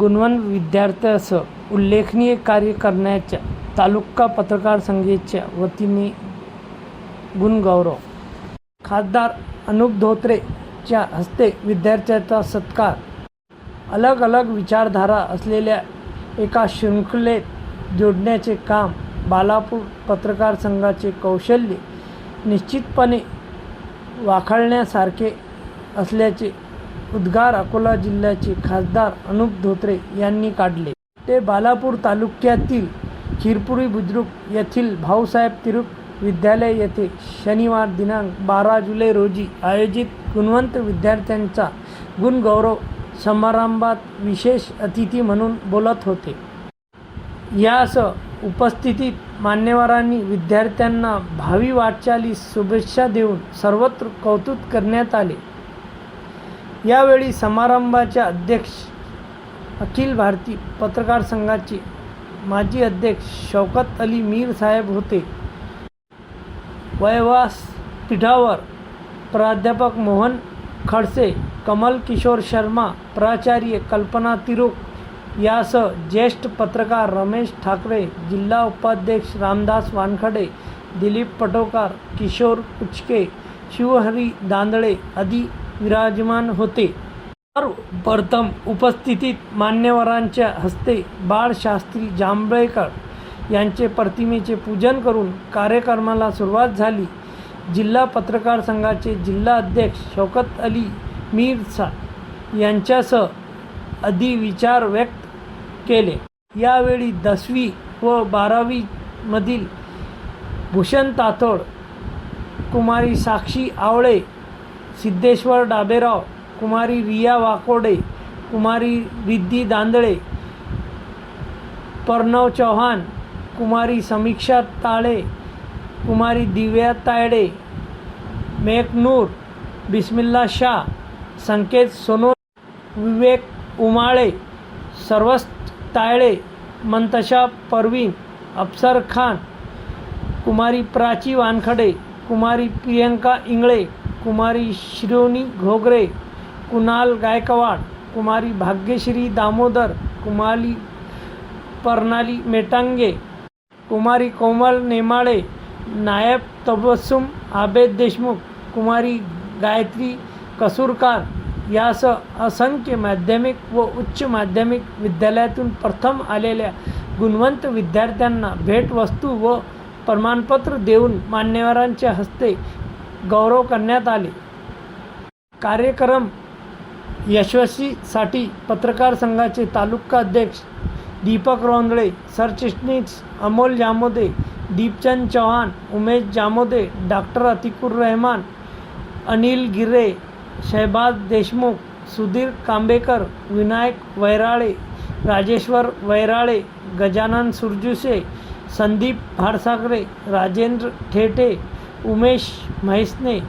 गुणवंत विद्यार्थ्यासह उल्लेखनीय कार्य करण्याच्या तालुका पत्रकार संघेच्या वतीने गुणगौरव. खासदार अनुप धोत्रेच्या हस्ते विद्यार्थ्याचा सत्कार. अलग अलग विचारधारा असलेल्या एका शृंखलेत जोडण्याचे काम बालापूर पत्रकार संघाचे कौशल्य निश्चितपणे वाखाळण्यासारखे असल्याचे उद्गार अकोला जिल्ह्याचे खासदार अनुप धोत्रे यांनी काढले. ते बालापूर तालुक्यातील खिरपुरी बुद्रुक येथील भाऊसाहेब तिरुक विद्यालय येथे शनिवार दिनांक बारा जुलै रोजी आयोजित गुणवंत विद्यार्थ्यांचा गुणगौरव समारंभात विशेष अतिथी म्हणून बोलत होते. यासह उपस्थितीत मान्यवरांनी विद्यार्थ्यांना भावी वाटचालीस शुभेच्छा देऊन सर्वत्र कौतुक करण्यात आले. यावेळी समारंभाच्या अध्यक्ष अखिल भारतीय पत्रकार संघाचे माजी अध्यक्ष शौकत अली मीर साहेब होते. वयवासपीठावर प्राध्यापक मोहन खडसे कमल किशोर शर्मा प्राचार्य कल्पना तिरुक यासह ज्येष्ठ पत्रकार रमेश ठाकरे जिल्हा उपाध्यक्ष रामदास वानखडे दिलीप पटोकार किशोर कुचके शिवहरी दांदळे आदी विराजमान होते. सर्वप्रथम उपस्थितीत मान्यवरांच्या हस्ते बाळशास्त्री जांभळेकर यांचे प्रतिमेचे पूजन करून कार्यक्रमाला सुरुवात झाली. जिल्हा पत्रकार संघाचे जिल्हा अध्यक्ष शौकत अली मीरसा यांच्यासह अधिविचार विचार व्यक्त केले. यावेळी दसवी व बारावीमधील भूषण तातोड कुमारी साक्षी आवळे सिद्धेश्वर डाबेराव कुमारी रिया वाकोडे कुमारी रिद्धी दांदळे प्रणव चव्हाण कुमारी समीक्षा ताळे कुमारी दिव्या तायडे मेकनूर बिस्मिल्ला शाह संकेत सोनो विवेक उमाळे सर्वस्त तायळे मंतशा परवीन अफसर खान कुमारी प्राची वानखडे कुमारी प्रियंका इंगळे कुमारी श्रोनी घोगरे कुणाल गायकवाड कुमारी भाग्यश्री दामोदर कुमारी पर्नाली मेटांगे कुमारी कोमल नेमाळे नायब तबस्सुम आबेद देशमुख कुमारी गायत्री कसूरकार यासह असंख्य माध्यमिक व उच्च माध्यमिक विद्यालयातून प्रथम आलेल्या गुणवंत विद्यार्थ्यांना भेटवस्तू व प्रमाणपत्र देऊन मान्यवरांच्या हस्ते गौरव करण्यात आले. कार्यक्रम यशस्वीसाठी पत्रकार संघाचे तालुका अध्यक्ष दीपक रोंदळे सरचिटणीस अमोल जामोदे दीपचंद चव्हाण उमेश जामोदे डॉक्टर अतिकुर रहमान अनिल गिरे शहबाज देशमुख सुधीर कांबेकर विनायक वैराळे राजेश्वर वैराळे गजानन सुरजुसे संदीप भाडसागरे राजेंद्र ठेठे उमेश म्हैसने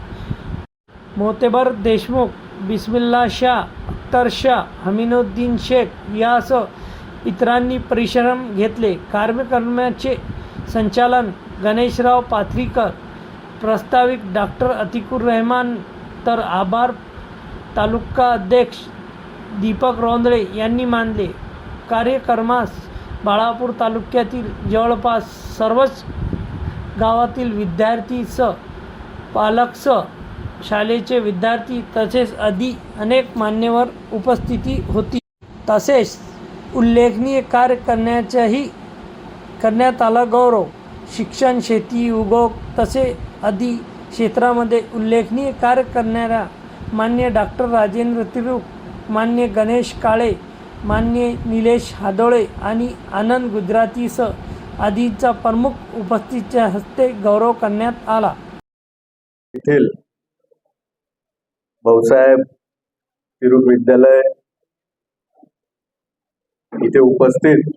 मोतेबर देशमुख बिस्मिल्ला शाह अख्तर शाह हमीनुद्दीन शेख यासह इतरांनी परिश्रम घेतले. कार्यक्रमाचे संचालन गणेशराव पाथरीकर प्रस्ताविक डॉक्टर अतिकुर रहमान तर आभार तालुका अध्यक्ष दीपक रोंदळे यांनी मानले. कार्यक्रमास बाळापूर तालुक्यातील जवळपास सर्वच गावातील विद्यार्थीसह पालकसह शाळेचे विद्यार्थी तसेच आदी अनेक मान्यवर उपस्थिती होती. तसेच उल्लेखनीय कार्य करण्याच्याही करण्यात आला गौरव. शिक्षण शेती उद्योग तसे आदी क्षेत्रामध्ये उल्लेखनीय कार्य करणाऱ्या मान्य डॉक्टर राजेंद्र तिरुक मान्य गणेश काळे मान्य निलेश हादोळे आणि आनंद गुजरातीसह आदींचा प्रमुख उपस्थितीच्या हस्ते गौरव करण्यात आला. येथील भाऊसाहेब तिरुप विद्यालय इथे उपस्थित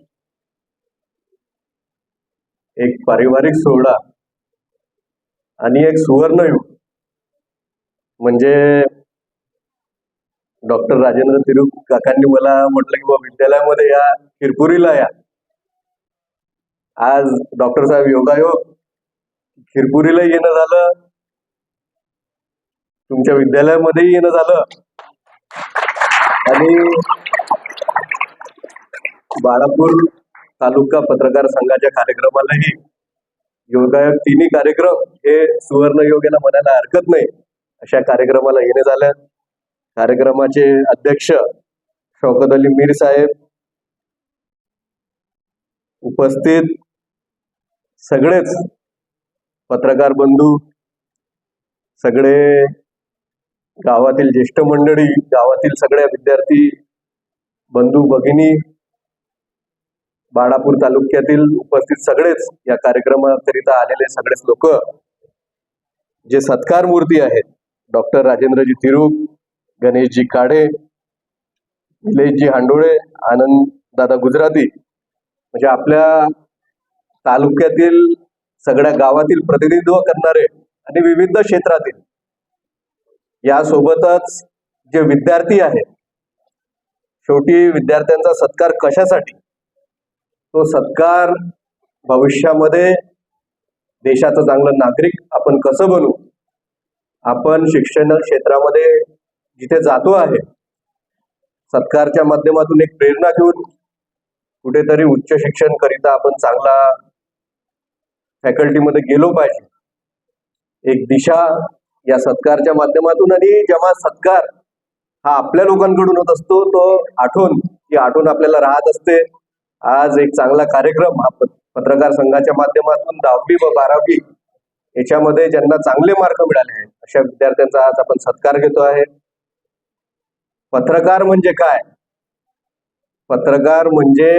एक पारिवारिक सोहळा आणि एक सुवर्णयुग म्हणजे डॉक्टर राजेंद्र तिरुप काकांनी मला म्हटलं की बा विद्यालयामध्ये या किरपुरीला या. आज डॉक्टर साहेब योगायोग खिरपुरीला येणं झालं. तुमच्या विद्यालयामध्येही येणं झालं. आणि बाळापूर तालुका पत्रकार संघाच्या कार्यक्रमालाही योगायोग तिन्ही कार्यक्रम हे सुवर्ण योग्याला म्हणायला हरकत नाही. अशा कार्यक्रमाला येणे झाल्या कार्यक्रमाचे अध्यक्ष शौकत अली मीर साहेब. उपस्थित सगळेच पत्रकार बंधू सगळे गावातील ज्येष्ठ मंडळी गावातील सगळ्या विद्यार्थी बंधू भगिनी बाळापूर तालुक्यातील उपस्थित सगळेच या कार्यक्रमाकरिता आलेले सगळेच लोक जे सत्कार मूर्ती आहेत डॉक्टर राजेंद्रजी तिरुक गणेशजी काढे निलेशजी हांडोळे आनंद दादा गुजराती म्हणजे आपल्या तालुक्यातील सगळ्या गावातील प्रतिनिधित्व करणारे आणि विविध क्षेत्रातील यासोबतच जे विद्यार्थी आहेत शेवटी विद्यार्थ्यांचा सत्कार कशासाठी? तो सत्कार भविष्यामध्ये देशाचं चांगलं नागरिक आपण कसं बनू आपण शिक्षण क्षेत्रामध्ये जिथे जातो आहे सत्कारच्या माध्यमातून एक प्रेरणा घेऊन कुठेतरी उच्च शिक्षण करिता आपण चांगला फॅकल्टीमध्ये गेलो पाहिजे. एक दिशा या सत्कारच्या माध्यमातून आणि जेव्हा सत्कार हा आपल्या लोकांकडून होत असतो तो आठवण ही आठवण आपल्याला राहत असते. आज एक चांगला कार्यक्रम हा पत्रकार संघाच्या माध्यमातून दहावी व बारावी याच्यामध्ये ज्यांना चांगले मार्क मिळाले आहेत अशा विद्यार्थ्यांचा आज आपण सत्कार घेतो आहे. पत्रकार म्हणजे काय? पत्रकार म्हणजे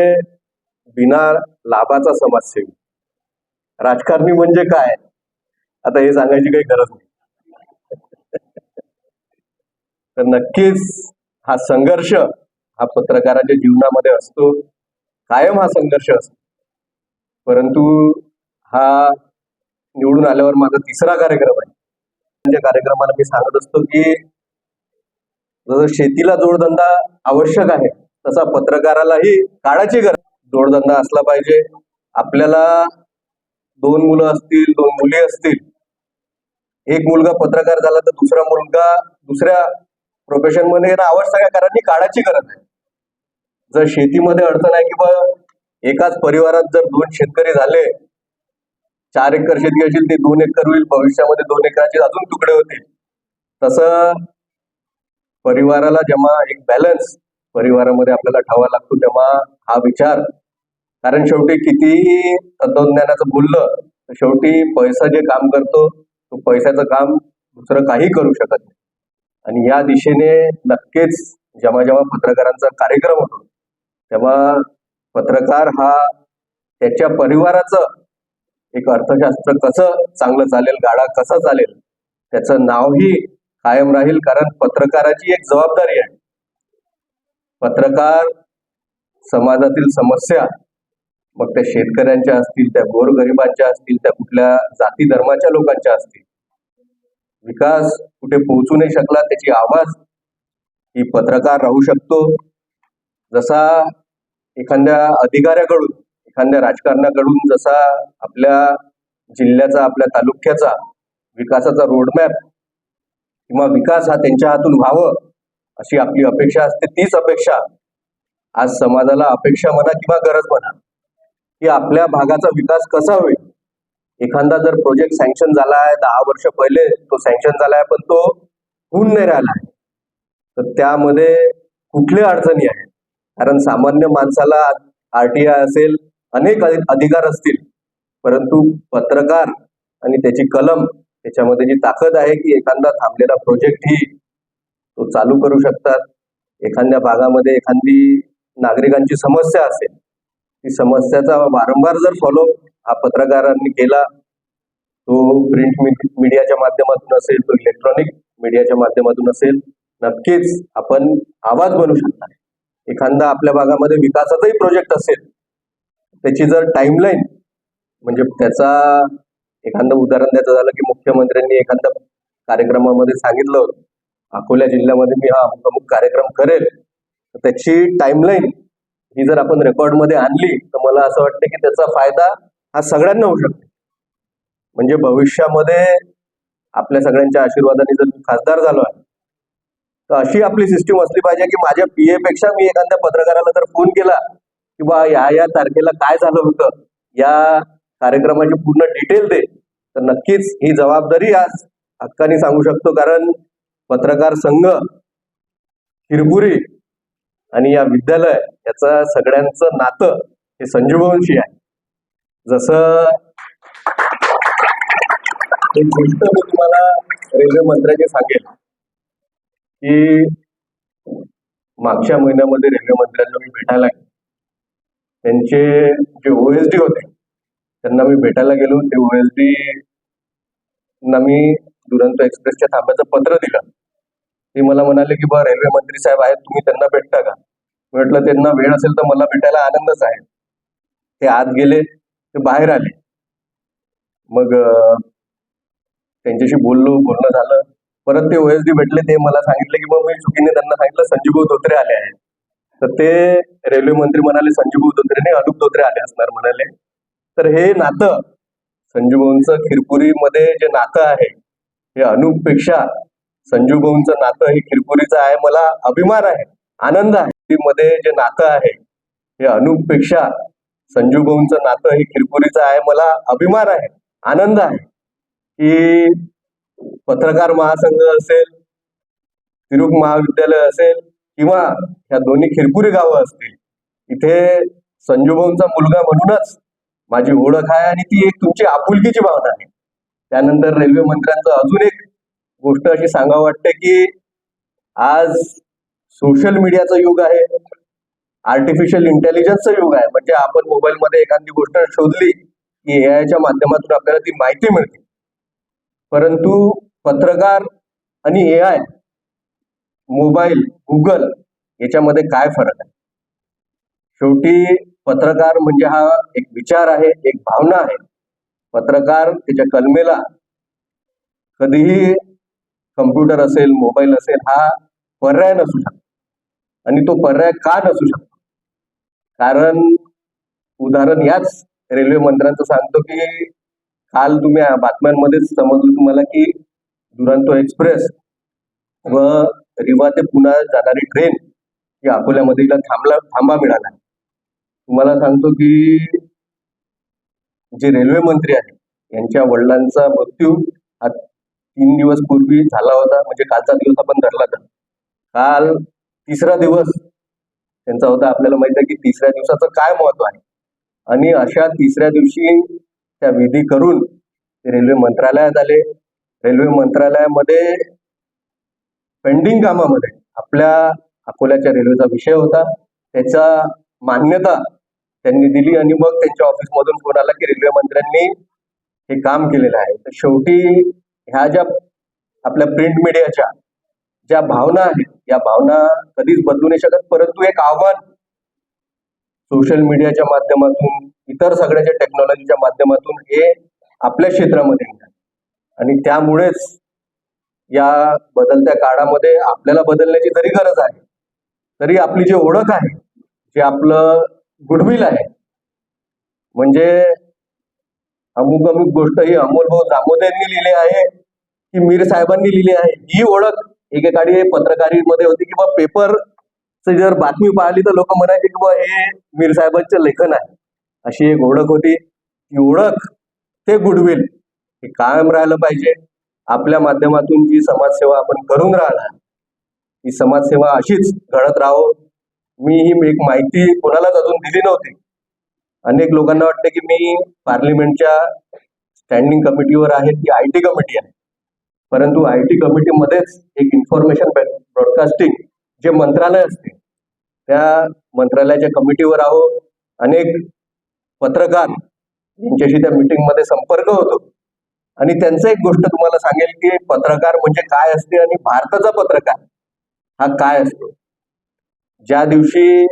बिना लाभाचा समाजसेवी. राजकारणी म्हणजे काय? आता हे सांगायची काही गरज नाही. तर नक्कीच हा संघर्ष हा पत्रकाराच्या जीवनामध्ये असतो. कायम हा संघर्ष असतो. परंतु हा निवडून आल्यावर माझा तिसरा कार्यक्रम आहे. म्हणजे कार्यक्रमाला मी सांगत असतो की जसं शेतीला जोडधंदा आवश्यक आहे तसा पत्रकारालाही काळाची गरज जोडधंदा असला पाहिजे. आपल्याला दोन मुलं असतील दोन मुली असतील. एक मुलगा पत्रकार झाला तर दुसरा मुलगा दुसऱ्या प्रोफेशनमध्ये येणं आवश्यक आहे कारण ही काळाची गरज आहे. जर शेतीमध्ये अडचण आहे किंवा एकाच परिवारात जर दोन शेतकरी झाले चार एकर शेती असेल ते दोन एकर होईल भविष्यामध्ये दोन एकराचे अजून तुकडे होतील. तसं परिवाराला जेव्हा एक बॅलन्स परिवारामध्ये आपल्याला ठेवा लागतो तेव्हा हा विचार कारण शेवटी कितीही तत्वज्ञानाचं बोललं तर शेवटी पैसा जे काम करतो तो पैशाचं काम दुसरं काही करू शकत नाही. आणि या दिशेने नक्कीच जेव्हा जेव्हा पत्रकारांचा कार्यक्रम होतो तेव्हा पत्रकार हा त्याच्या परिवाराचं एक अर्थशास्त्र कसं चांगलं चालेल गाडा कसा चालेल त्याचं नावही कायम राहील कारण पत्रकाराची एक जबाबदारी आहे. पत्रकार समाजातील समस्या मग त्या शेतकऱ्यांच्या असतील त्या गोरगरिबांच्या असतील त्या कुठल्या जाती धर्माच्या लोकांच्या असतील. विकास कुठे पोहोचू नाही शकला त्याची आवाज ही पत्रकार राहू शकतो. जसा एखाद्या अधिकाऱ्याकडून एखाद्या राजकारणाकडून जसा आपल्या जिल्ह्याचा आपल्या तालुक्याचा विकासाचा रोडमॅप किंवा विकास हा त्यांच्या हातून व्हावं अशी आपली अपेक्षा असते. तीच अपेक्षा आज समाजाला अपेक्षा म्हणा किंवा गरज म्हणा की आपल्या भागाचा विकास कसा होईल? एखादा जर प्रोजेक्ट सँक्शन झाला आहे दहा वर्ष पहिले तो सँक्शन झाला आहे पण तो होऊन नाही राहिला आहे. तर त्यामध्ये कुठल्या अडचणी आहेत? कारण सामान्य माणसाला आरटीआय असेल अनेक अधिकार असतील. परंतु पत्रकार आणि त्याची कलम त्याच्यामध्ये जी ताकद आहे की एखादा थांबलेला प्रोजेक्ट ही तो चालू करू शकतात. एखाद्या भागामध्ये एखादी नागरिकांची समस्या असेल ती समस्याचा वारंवार जर फॉलो हा पत्रकारांनी केला तो प्रिंट मीडियाच्या माध्यमातून असेल तो इलेक्ट्रॉनिक मीडियाच्या माध्यमातून असेल नक्कीच आपण आवाज बनू शकता एखादा आपल्या भागामध्ये विकासाचाही प्रोजेक्ट असेल त्याची जर टाइमलाईन म्हणजे त्याचा एखादं उदाहरण द्यायचं झालं की मुख्यमंत्र्यांनी एखाद्या कार्यक्रमामध्ये सांगितलं अकोला जिल्ह्यामध्ये मी हा अमुक कार्यक्रम करेल तर त्याची टाइमलाईन ही जर आपण रेकॉर्डमध्ये आणली तर मला असं वाटतं की त्याचा फायदा हा सगळ्यांना होऊ शकतो. म्हणजे भविष्यामध्ये आपल्या सगळ्यांच्या आशीर्वादाने जर मी खासदार झालो आहे तर अशी आपली सिस्टीम असली पाहिजे की माझ्या पीए पेक्षा मी एखाद्या पत्रकाराला जर फोन केला की या या तारखेला काय झालं होतं या कार्यक्रमाची पूर्ण डिटेल दे तर नक्कीच ही जबाबदारी आज हक्काने सांगू शकतो. कारण पत्रकार संघ हिरपुरी आणि या विद्यालय याचं सगळ्यांचं नातं हे संजीवनशी आहे. जसं एक गोष्ट मी तुम्हाला रेल्वे मंत्र्याने सांगेल की मागच्या महिन्यामध्ये रेल्वे मंत्र्यांना मी भेटायला गेलो. त्यांचे जे ओएसडी होते त्यांना मी भेटायला गेलो. ते ओएसडी ना मी दुरंतो एक्सप्रेसच्या थांब्याचं पत्र दिलं. ते मला म्हणाले की बा रेल्वे मंत्री साहेब आहेत तुम्ही त्यांना भेटता का? म्हटलं त्यांना वेळ असेल तर मला भेटायला आनंदच आहे. ते आत गेले ते बाहेर आले. मग त्यांच्याशी बोललो बोलणं झालं. परत ते ओएसडी भेटले ते मला सांगितले की मग मी चुकीने त्यांना सांगितलं संजीव धोत्रे आले आहेत. तर ते रेल्वे मंत्री म्हणाले संजीव धोत्रे नाही अनुप धोत्रे आले असणार म्हणाले. तर हे नातं संजीवचं खिरपुरीमध्ये जे नातं आहे हे अनुपपेक्षा संजू भाऊंचं नातं हे खिरपुरीचं आहे मला अभिमान आहे आनंद आहे. मध्ये जे नातं आहे हे अनुपपेक्षा संजू भाऊंचं नातं हे खिरपुरीचं आहे मला अभिमान आहे आनंद आहे. की पत्रकार महासंघ असेल तिरुक महाविद्यालय असेल किंवा ह्या दोन्ही खिरपुरी गावं असतील इथे संजूभाऊंचा मुलगा म्हणूनच माझी ओळख आहे आणि ती एक तुमची आपुलकीची भावना आहे. त्यानंतर रेल्वे मंत्र्यांचं अजून एक गोष्ट अशी सांगा वाटते की आज सोशल मीडियाचं युग आहे. आर्टिफिशियल इंटेलिजन्सचं युग आहे. म्हणजे आपण मोबाईलमध्ये एखादी गोष्ट शोधली की एआयच्या माध्यमातून आपल्याला ती माहिती मिळते. परंतु पत्रकार आणि एआय मोबाईल गुगल याच्यामध्ये काय फरक आहे? शेवटी पत्रकार म्हणजे हा एक विचार आहे एक भावना आहे. पत्रकार त्याच्या कलमेला कधीही कम्प्युटर असेल मोबाईल असेल हा पर्याय नसू शकतो. आणि तो पर्याय का नसू शकतो? कारण उदाहरण याच रेल्वे मंत्र्यांचं सांगतो की काल तुम्ही बातम्यांमध्येच समजलं तुम्हाला की दुरांतो एक्सप्रेस व रिवा ते पुन्हा जाणारी ट्रेन ही अकोल्यामध्ये हिला थांबला थांबा मिळाला. तुम्हाला सांगतो की जे रेल्वे मंत्री आहेत यांच्या वडिलांचा मृत्यू हा तीन दिवस पूर्वी झाला होता. म्हणजे कालचा दिवस आपण धरला तर. काल तिसरा दिवस त्यांचा होता. आपल्याला माहीत आहे की तिसऱ्या दिवसाचं काय महत्त्व आहे? आणि अशा तिसऱ्या दिवशी त्या विधी करून ते रेल्वे मंत्रालयात आले. रेल्वे मंत्रालयामध्ये पेंडिंग कामामध्ये आपल्या अकोल्याच्या रेल्वेचा विषय होता. त्याचा मान्यता त्यांनी दिली आणि मग त्यांच्या ऑफिसमधून फोन आला की रेल्वे मंत्र्यांनी हे काम केलेलं आहे. तर शेवटी ह्या ज्या आपल्या प्रिंट मीडियाच्या ज्या भावना आहेत या भावना कधीच बदलू नाही शकत परंतु एक आव्हान सोशल मीडियाच्या माध्यमातून इतर सगळ्याच्या टेक्नॉलॉजीच्या माध्यमातून हे आपल्या क्षेत्रामध्ये आणि त्यामुळेच या बदलत्या काळामध्ये आपल्याला बदलण्याची जरी गरज आहे तरी आपली जी ओळख आहे जे आपलं गुडविल आहे म्हणजे अमुक अमुक गोष्ट ही अमोल भाऊ दामोदरांनी लिहिली आहे ती मीर साहेबांनी लिहिली आहे. ही ओळख एकेकाळी पत्रकारीमध्ये होती किंवा बा पेपर जर बातमी पाहिली तर लोक म्हणायचे की बा हे मीर साहेबांचं लेखन आहे. अशी एक ओळख होती. ती ओळख ते गुडविल हे कायम राहिलं पाहिजे. आपल्या माध्यमातून जी समाजसेवा आपण करून राहणार ही समाजसेवा अशीच घडत राहो. मी ही एक माहिती कोणालाच अजून दिली नव्हती. अनेक लोकांना वाटते की मी पार्लिमेंटच्या स्टँडिंग कमिटीवर आहे ती आय टी कमिटी आहे. परंतु आय टी कमिटीमध्येच एक इन्फॉर्मेशन ब्रॉडकास्टिंग जे मंत्रालय असते त्या मंत्रालयाच्या कमिटीवर आहो अनेक पत्रकार यांच्याशी त्या मीटिंगमध्ये संपर्क होतो. आणि त्यांचं एक गोष्ट तुम्हाला सांगेल की पत्रकार म्हणजे काय असते आणि भारताचा पत्रकार हा काय असतो? ज्या दिवशी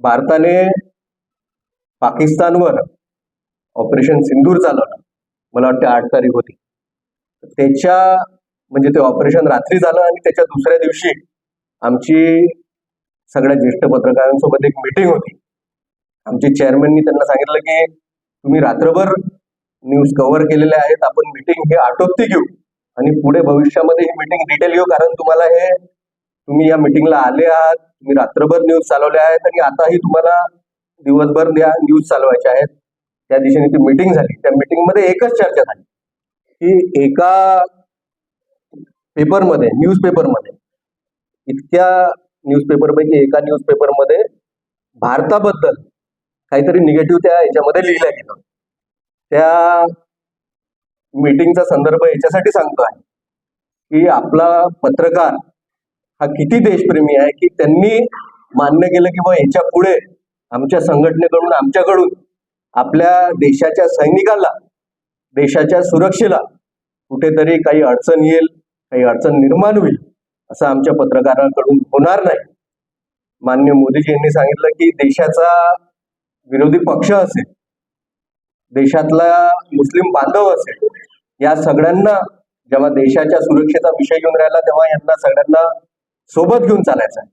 भारताने पाकिस्तानवर ऑपरेशन सिंदूर चालवलं मला वाटतं आठ तारीख होती त्याच्या म्हणजे ते ऑपरेशन रात्री झालं आणि त्याच्या दुसऱ्या दिवशी आमची सगळ्या ज्येष्ठ पत्रकारांसोबत एक मीटिंग होती. आमचे चेअरमॅननी त्यांना सांगितलं की तुम्ही रात्रभर न्यूज कव्हर केलेले आहेत आपण मीटिंग हे आटोपती घेऊ आणि पुढे भविष्यामध्ये ही मीटिंग डिटेल घेऊ कारण तुम्हाला हे तुम्ही या मीटिंगला आले आहात तुम्ही रात्रभर न्यूज चालवले आहेत आणि आताही तुम्हाला दिवसभर या न्यूज चालवायच्या आहेत. त्या दिशेने ती मीटिंग झाली. त्या मीटिंगमध्ये एकच चर्चा झाली. की एका पेपरमध्ये न्यूज पेपरमध्ये इतक्या न्यूजपेपरपैकी एका न्यूजपेपरमध्ये भारताबद्दल काहीतरी निगेटिव्ह त्या याच्यामध्ये लिहिलं गेलं त्या मीटिंगचा संदर्भ याच्यासाठी सांगतो आहे की आपला पत्रकार हा किती देशप्रेमी आहे की त्यांनी मान्य केलं की बा याच्यापुढे आमच्या संघटनेकडून आमच्याकडून आपल्या देशाच्या सैनिकाला देशाच्या सुरक्षेला कुठेतरी काही अडचण येईल काही अडचण निर्माण होईल असं आमच्या पत्रकारांकडून होणार नाही. मान्य मोदीजी यांनी सांगितलं की देशाचा विरोधी पक्ष असेल देशातला मुस्लिम बांधव असेल या सगळ्यांना जेव्हा देशाच्या सुरक्षेचा विषय घेऊन राहिला तेव्हा यांना सगळ्यांना सोबत घेऊन चालायचं आहे.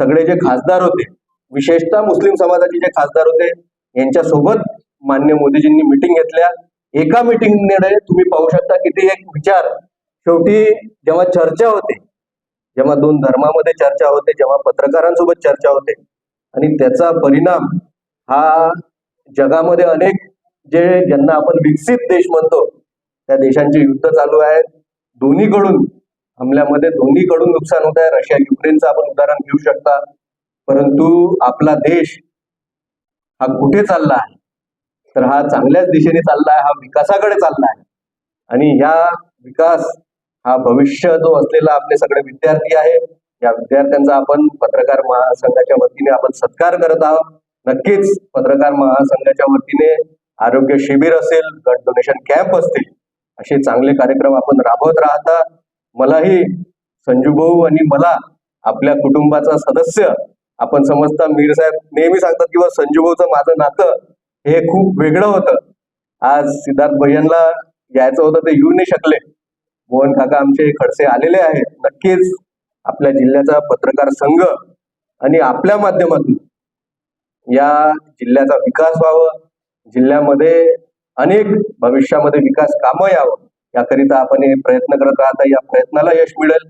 सगळे जे खासदार होते विशेषतः मुस्लिम समाजाचे जे खासदार होते यांच्या सोबत मान्य मोदीजींनी मिटिंग घेतल्या. एका मिटिंगने तुम्ही पाहू शकता की ते एक विचार. शेवटी जेव्हा चर्चा होते जेव्हा दोन धर्मामध्ये चर्चा होते जेव्हा पत्रकारांसोबत चर्चा होते आणि त्याचा परिणाम हा जगामध्ये अनेक जे ज्यांना आपण विकसित देश म्हणतो त्या देशांचे युद्ध चालू आहेत. दोन्हीकडून हमल्यामध्ये दोन्हीकडून नुकसान होत आहे. रशिया युक्रेनचं आपण उदाहरण घेऊ शकता. परंतु आपला देश हा कुठे चालला आहे? तर हा चांगल्याच दिशेने चाललाय हा विकासाकडे चाललाय. आणि या विकास हा भविष्य जो असलेला आपले सगळे विद्यार्थी आहे या विद्यार्थ्यांचा आपण पत्रकार महासंघाच्या वतीने आपण सत्कार करत आहोत. नक्कीच पत्रकार महासंघाच्या वतीने आरोग्य शिबिर असेल ब्लड डोनेशन कॅम्प असतील असे चांगले कार्यक्रम आपण राबवत राहता. मलाही संजू भाऊ आणि मला आपल्या कुटुंबाचा सदस्य आपण समजता मीर साहेब नेहमी सांगतात किंवा संजू भाऊचं माझं नातं हे खूप वेगळं होतं. आज सिद्धार्थ भैयांना यायचं होतं ते येऊ नाही शकले. मोहन काका आमचे खडसे आलेले आहेत. नक्कीच आपल्या जिल्ह्याचा पत्रकार संघ आणि आपल्या माध्यमातून या जिल्ह्याचा विकास व्हावं. जिल्ह्यामध्ये अनेक भविष्यामध्ये विकास कामं यावं. याकरिता आपण हे प्रयत्न करत राहता या प्रयत्नाला यश मिळेल.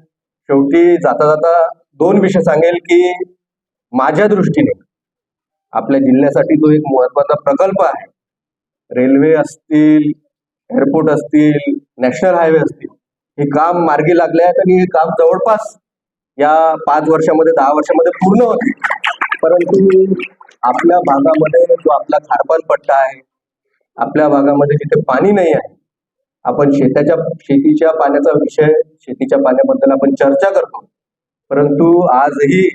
शेवटी जाता जाता दोन विषय सांगेल की माझ्या दृष्टीने आपल्या जिल्ह्यासाठी जो एक महत्त्वाचा प्रकल्प आहे. रेल्वे असतील एअरपोर्ट असतील नॅशनल हायवे असतील हे काम मार्गी लागले आहेत आणि हे काम जवळपास या पाच वर्षामध्ये दहा वर्षामध्ये पूर्ण होते. परंतु आपल्या भागामध्ये जो आपला खारपान पट्टा आहे आपल्या भागामध्ये जिथे पाणी नाही आहे आपण शेताच्या शेतीच्या पाण्याचा विषय शेतीच्या पाण्याबद्दल आपण चर्चा करतो. परंतु आजही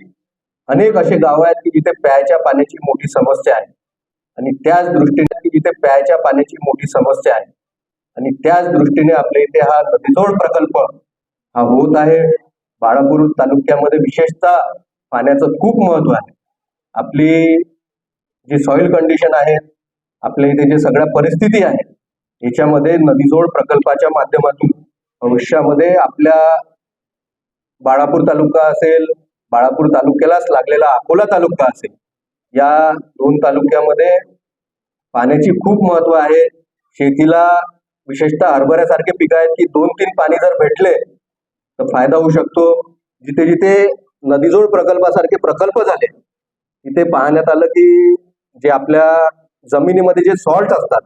अनेक असे गाव आहेत की जिथे प्यायच्या पाण्याची मोठी समस्या आहे. आणि त्याच दृष्टीने की जिथे प्यायच्या पाण्याची मोठी समस्या आहे. आणि त्याच दृष्टीने आपल्या इथे हा नदीजोड प्रकल्प हा होत आहे. बाळापूर तालुक्यामध्ये विशेषतः पाण्याचं खूप महत्त्व आहे. आपली जी सॉइल कंडिशन आहे आपल्या इथे जे सगळ्या परिस्थिती आहे याच्यामध्ये नदीजोड प्रकल्पाच्या माध्यमातून भविष्यामध्ये आपल्या बाळापूर तालुका असेल बाळापूर तालुक्यालाच लागलेला अकोला तालुका असेल या दोन तालुक्यामध्ये पाण्याची खूप महत्त्व आहे. शेतीला विशेषतः हरभऱ्यासारखे पिकं आहेत की दोन तीन पाणी जर भेटले तर फायदा होऊ शकतो. जिथे जिथे नदीजोड प्रकल्पासारखे प्रकल्प झाले तिथे पाहण्यात आलं की जे आपल्या जमिनीमध्ये जे सॉल्ट असतात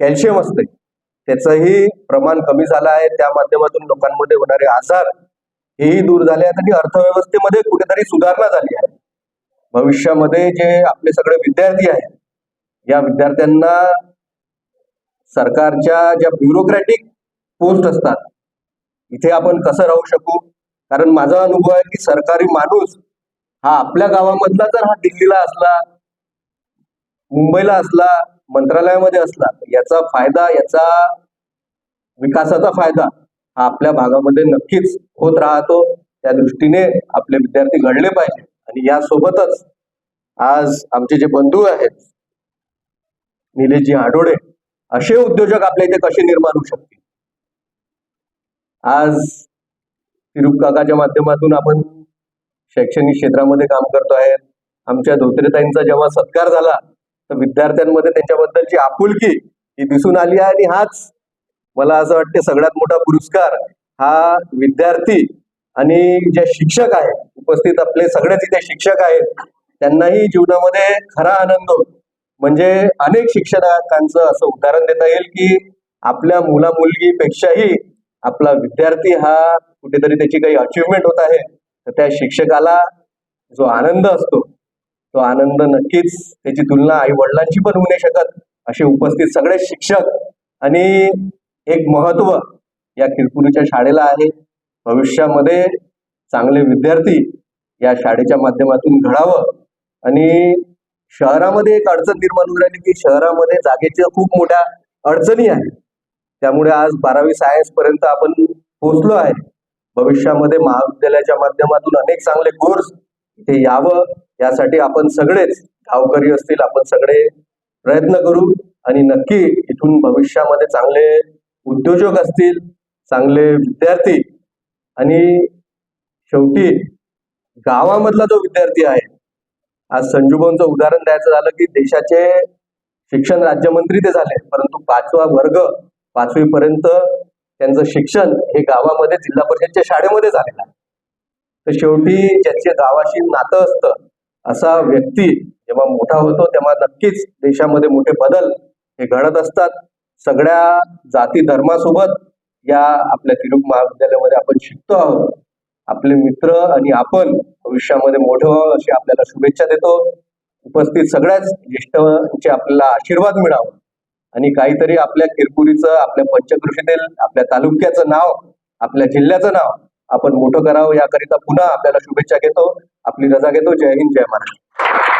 कॅल्शियम असते त्याचंही प्रमाण कमी झालं आहे. त्या माध्यमातून लोकांमध्ये होणारे आजार हेही दूर झाले आहेत आणि अर्थव्यवस्थेमध्ये कुठेतरी सुधारणा झाली आहे. भविष्यामध्ये जे आपले सगळे विद्यार्थी आहेत या विद्यार्थ्यांना सरकारच्या ज्या ब्युरोक्रॅटिक पोस्ट असतात इथे आपण कसं राहू शकू? कारण माझा अनुभव आहे की सरकारी माणूस हा आपल्या गावामधला जर हा दिल्लीला असला मुंबईला असला मंत्रालयामध्ये असला याचा फायदा याचा विकासाचा फायदा हा आपल्या भागामध्ये नक्कीच होत राहतो. त्या दृष्टीने आपले विद्यार्थी घडले पाहिजे. आणि यासोबतच आज आमचे जे बंधू आहेत निलेशजी आडोडे असे उद्योजक आपल्या इथे कसे निर्माण होऊ शकतील? आज तिरुप काकाच्या माध्यमातून आपण शैक्षणिक क्षेत्रामध्ये काम करतो आहे. आमच्या धोत्रेताईंचा जेव्हा सत्कार झाला तर विद्यार्थ्यांमध्ये त्यांच्याबद्दलची आपुलकी ही दिसून आली आहे आणि हाच मला असं वाटते सगळ्यात मोठा पुरस्कार हा विद्यार्थी आणि जे शिक्षक आहेत उपस्थित आपले सगळेच इथे शिक्षक आहेत त्यांनाही जीवनामध्ये खरा आनंद होतो. म्हणजे अनेक शिक्षकांचं असं उदाहरण देता येईल की आपल्या मुला मुलगीपेक्षाही आपला विद्यार्थी हा कुठेतरी त्याची काही अचिव्हमेंट होत आहे तर त्या शिक्षकाला जो आनंद असतो तो आनंद नक्कीच त्याची तुलना आई वडिलांची पण होऊ नाही शकत असे उपस्थित सगळे शिक्षक आणि एक महत्त्व या किरपुरीच्या शाळेला आहे. भविष्यामध्ये चांगले विद्यार्थी या शाळेच्या माध्यमातून घडावं आणि शहरामध्ये एक अडचण निर्माण होऊ राहिली की शहरामध्ये जागेच्या खूप मोठ्या अडचणी आहेत. त्यामुळे आज बारावी सायन्स पर्यंत आपण पोहोचलो आहे. भविष्यामध्ये महाविद्यालयाच्या माध्यमातून अनेक चांगले कोर्स इथे यावं. यासाठी आपण सगळेच गावकरी असतील आपण सगळे प्रयत्न करू आणि नक्की इथून भविष्यामध्ये चांगले उद्योजक असतील चांगले विद्यार्थी आणि शेवटी गावामधला जो विद्यार्थी आहे आज संजूभाऊंचं उदाहरण द्यायचं झालं की देशाचे शिक्षण राज्यमंत्री ते झाले परंतु पाचवा वर्ग पाचवी पर्यंत त्यांचं शिक्षण हे गावामध्ये जिल्हा परिषदच्या शाळेमध्ये झालेलं आहे. तर शेवटी ज्याचे गावाशी नातं असतं असा व्यक्ती जेव्हा मोठा होतो तेव्हा नक्कीच देशामध्ये मोठे बदल हे घडत असतात. सगळ्या जाती धर्मासोबत या आपल्या तिरुप महाविद्यालयामध्ये आपण शिकतो आहोत. आपले मित्र आणि आपण भविष्यामध्ये मोठं व्हावं अशी आपल्याला शुभेच्छा देतो. उपस्थित सगळ्याच ज्येष्ठांचे आपल्याला आशीर्वाद मिळावं. आणि काहीतरी आपल्या किरपुरीचं आपल्या पंचकृषीतील आपल्या तालुक्याचं नाव आपल्या जिल्ह्याचं नाव आपण मोठं करावं याकरिता पुन्हा आपल्याला शुभेच्छा घेतो. आपली रजा घेतो. जय हिंद जय महाराष्ट्र.